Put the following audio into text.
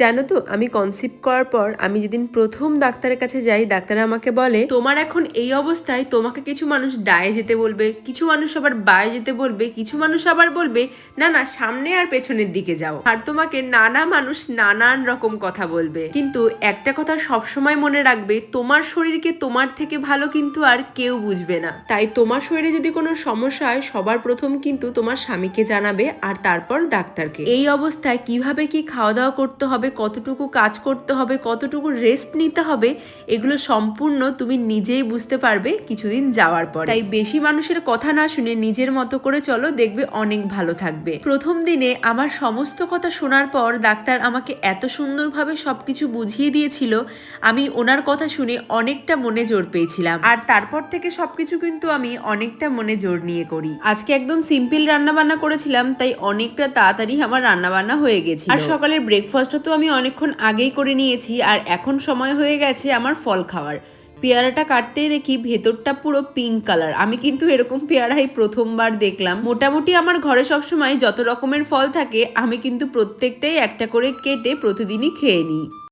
জানো তো, আমি কনসিপ্ট করার পর আমি যেদিন প্রথম ডাক্তারের কাছে যাই, ডাক্তার আমাকে বলে, তোমার এখন এই অবস্থায় তোমাকে কিছু মানুষ ডায়ে যেতে বলবে, কিছু মানুষ আবার বায়ে যেতে বলবে, কিছু মানুষ আবার বলবে, না না, সামনে আর পেছনের দিকে যাও। আর তোমাকে নানা মানুষ নানান রকম কথা বলবে। কিন্তু একটা কথা সবসময় মনে রাখবে, তোমার শরীরকে তোমার থেকে ভালো কিন্তু আর কেউ বুঝবে না। তাই তোমার শরীরে যদি কোনো সমস্যা হয়, সবার প্রথম কিন্তু তোমার স্বামীকে জানাবে আর তারপর ডাক্তারকে। এই অবস্থায় কীভাবে কি খাওয়া দাওয়া করতে হবে কতটুকু কাজ করতে হবে, কতটুকু রেস্ট নিতে হবে, এগুলো সম্পূর্ণ তুমি নিজেই বুঝতে পারবে কিছুদিন যাওয়ার পর। তাই বেশি মানুষের কথা না শুনে নিজের মতো করে চলো, দেখবে অনেক ভালো থাকবে। প্রথম দিনে আমার সমস্ত কথা শোনার পর ডাক্তার আমাকে এত সুন্দরভাবে সবকিছু বুঝিয়ে দিয়েছিল, আমি ওনার কথা শুনে অনেকটা মনে জোর পেয়েছিলাম। আর তারপর থেকে সবকিছু কিন্তু আমি অনেকটা মনে জোর নিয়ে করি। আজকে একদম সিম্পল রান্নাবান্না করেছিলাম, তাই অনেকটা তাড়াতাড়ি আমার রান্নাবান্না হয়ে গেছে আর সকালের ব্রেকফাস্টও তো আমি অনেকক্ষণ আগেই করে নিয়েছি আর এখন সময় হয়ে গেছে আমার ফল খাওয়ার। পেয়ারাটা কাটতেই দেখি ভেতরটা পুরো পিঙ্ক কালার আমি কিন্তু এরকম পেয়ারাই প্রথমবার দেখলাম। মোটামুটি আমার ঘরে সবসময় যত রকমের ফল থাকে, আমি কিন্তু প্রত্যেকটাই একটা করে কেটে প্রতিদিনই খেয়ে নিই।